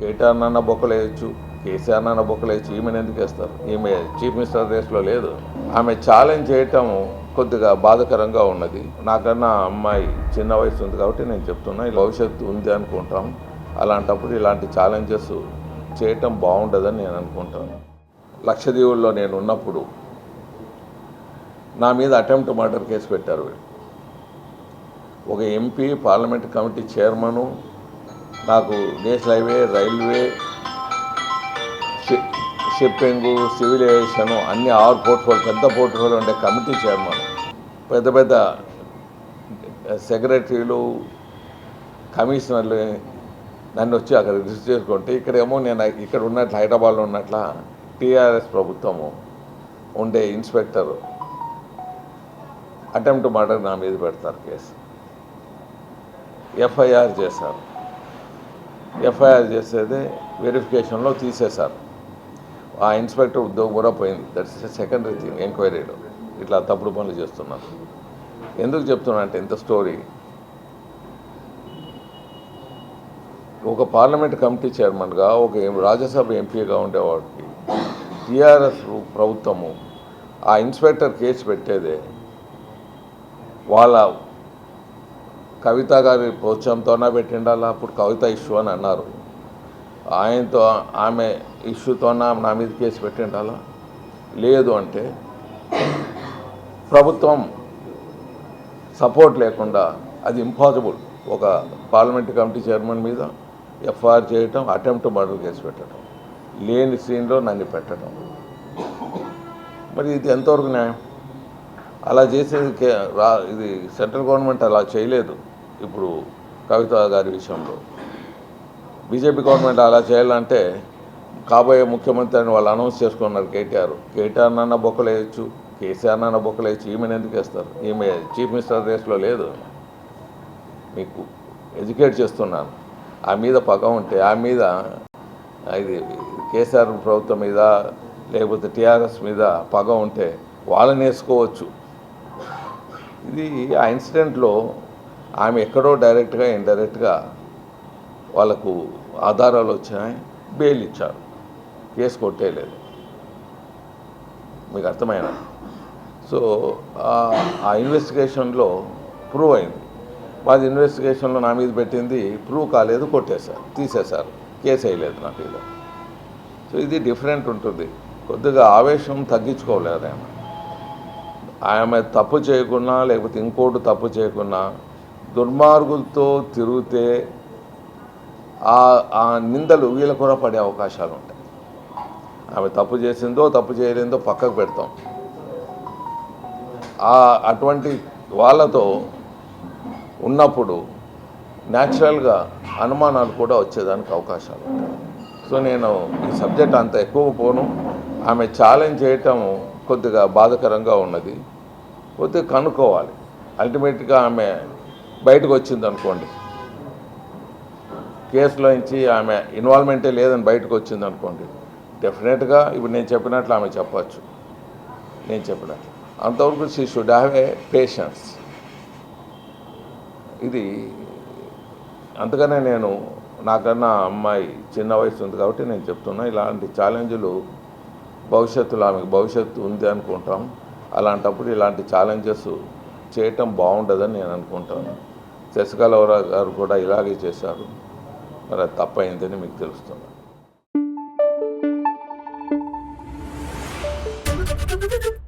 కేటీఆర్ నాన్న బొక్కలు వేయచ్చు కేసీఆర్ నాన్న బొక్కలు వేయచ్చు ఈమెను ఎందుకు వేస్తారు? ఈమె చీఫ్ మినిస్టర్ రేస్లో లేదు. ఆమె ఛాలెంజ్ చేయటం కొద్దిగా బాధకరంగా ఉన్నది. నాకన్నా అమ్మాయి చిన్న వయసు ఉంది కాబట్టి నేను చెప్తున్నా భవిష్యత్తు ఉంది అనుకుంటాం. అలాంటప్పుడు ఇలాంటి ఛాలెంజెస్ చేయటం బాగుండదని నేను అనుకుంటాను. లక్షదీవుల్లో నేను ఉన్నప్పుడు నా మీద అటెంప్ట్ మర్డర్ కేసు పెట్టారు వీళ్ళు. ఒక ఎంపీ పార్లమెంట్ కమిటీ చైర్మను నాకు national highway railway shipping civil aviation అన్ని ఆరు పోర్ట్ఫోలియో పెద్ద పోర్ట్ఫోలియో ఉండే కమిటీ చైర్మన్ పెద్ద పెద్ద సెక్రటరీలు కమిషనర్లు నన్ను వచ్చి అక్కడ రిజిస్టర్ చేసుకుంటే ఇక్కడేమో నేను ఇక్కడ ఉన్నట్లు హైదరాబాద్లో ఉన్నట్ల టీఆర్ఎస్ ప్రభుత్వము ఉండే ఇన్స్పెక్టర్ అటెంప్ట్ మర్డర్ నా మీద పెడతారు కేసు. ఎఫ్ఐఆర్ చేశారు. ఎఫ్ఐఆర్ చేసేదే వెరిఫికేషన్లో తీసేశారు. ఆ ఇన్స్పెక్టర్ ఉద్యోగం కూడా పోయింది. దట్స్ సెకండరీ థింగ్ ఎంక్వైరీలో. ఇట్లా తప్పుడు పనులు చేస్తున్నారు. ఎందుకు చెప్తున్నా అంటే ఇంత స్టోరీ ఒక పార్లమెంట్ కమిటీ చైర్మన్గా ఒక రాజ్యసభ ఎంపీగా ఉండేవాడికి టీఆర్ఎస్ ప్రభుత్వము ఆ ఇన్స్పెక్టర్ కేసు పెట్టేదే వాళ్ళ కవిత గారి ప్రోత్సాహంతోనే పెట్టిండాలా అప్పుడు కవిత ఇష్యూ అని అన్నారు. ఆయనతో ఆమె ఇష్యూతోన నా మీద కేసు పెట్టిండాలా లేదు అంటే ప్రభుత్వం సపోర్ట్ లేకుండా అది ఇంపాసిబుల్. ఒక పార్లమెంట్ కమిటీ చైర్మన్ మీద ఎఫ్ఐఆర్ చేయటం అటెంప్ట్ మర్డర్ కేసు పెట్టడం లేని సీన్లో నన్ను పెట్టడం మరి ఇది ఎంతవరకు న్యాయం? అలా చేసేది కే రా ఇది సెంట్రల్ గవర్నమెంట్ అలా చేయలేదు ఇప్పుడు కవిత గారి విషయంలో. బీజేపీ గవర్నమెంట్ అలా చేయాలంటే కాబోయే ముఖ్యమంత్రి అని వాళ్ళు అనౌన్స్ చేసుకున్నారు కేటీఆర్. కేటీఆర్ నాన్న బొక్కలు వేయచ్చు కేసీఆర్ నాన్న బొక్కలు వేయచ్చు ఈమెను ఎందుకు వేస్తారు? ఈమె చీఫ్ మినిస్టర్ రేస్లో లేదు. మీకు ఎడ్యుకేట్ చేస్తున్నాను. ఆ మీద పగ ఉంటే ఆ మీద ఇది కేసీఆర్ ప్రభుత్వం మీద లేకపోతే టీఆర్ఎస్ మీద పగ ఉంటే వాళ్ళని వేసుకోవచ్చు. ఇది ఆ ఇన్సిడెంట్లో ఆమె ఎక్కడో డైరెక్ట్గా ఇండైరెక్ట్గా వాళ్ళకు ఆధారాలు వచ్చినాయి బెయిల్ ఇచ్చారు. కేసు కొట్టేయలేదు. మీకు అర్థమైన సో ఆ- ఇన్వెస్టిగేషన్లో ప్రూవ్ అయింది. మాది ఇన్వెస్టిగేషన్లో నా మీద పెట్టింది ప్రూవ్ కాలేదు కొట్టేశారు తీసేశారు. కేసు వేయలేదు నా మీద సో ఇది డిఫరెంట్ ఉంటుంది. కొద్దిగా ఆవేశం తగ్గించుకోలేదు ఆయన ఆమె తప్పు చేయకున్నా లేకపోతే ఇంకోటి తప్పు చేయకున్నా దుర్మార్గులతో తిరిగితే ఆ ఆ నిందలు వీళ్ళ కూడా పడే అవకాశాలు ఉంటాయి. ఆమె తప్పు చేసిందో తప్పు చేయలేదో పక్కకు పెడతాం. ఆ అటువంటి వాళ్ళతో ఉన్నప్పుడు న్యాచురల్గా అనుమానాలు కూడా వచ్చేదానికి అవకాశాలు సో నేను ఈ సబ్జెక్ట్ అంత ఎక్కువ పోను. ఆమె ఛాలెంజ్ చేయటము కొద్దిగా బాధకరంగా ఉన్నది. కొద్దిగా కనుక్కోవాలి. అల్టిమేట్గా ఆమె బయటకు వచ్చింది అనుకోండి. కేసులో నుంచి ఆమె ఇన్వాల్వ్మెంటే లేదని బయటకు వచ్చింది అనుకోండి. డెఫినెట్గా ఇప్పుడు నేను చెప్పినట్లు ఆమె చెప్పచ్చు. నేను చెప్పినట్లు. అంతవరకు she should have a patience ఇది అందుకనే నేను నాకన్నా అమ్మాయి చిన్న వయసు ఉంది కాబట్టి నేను చెప్తున్నా. ఇలాంటి ఛాలెంజ్లు భవిష్యత్తులో ఆమెకు భవిష్యత్తు ఉంది అనుకుంటాం. అలాంటప్పుడు ఇలాంటి ఛాలెంజెస్ చేయటం బాగుండదని నేను అనుకుంటాను. శశికళ గారు కూడా ఇలాగే చేశారు. మరి అది తప్పైందని మీకు తెలుస్తుంది. Thank you.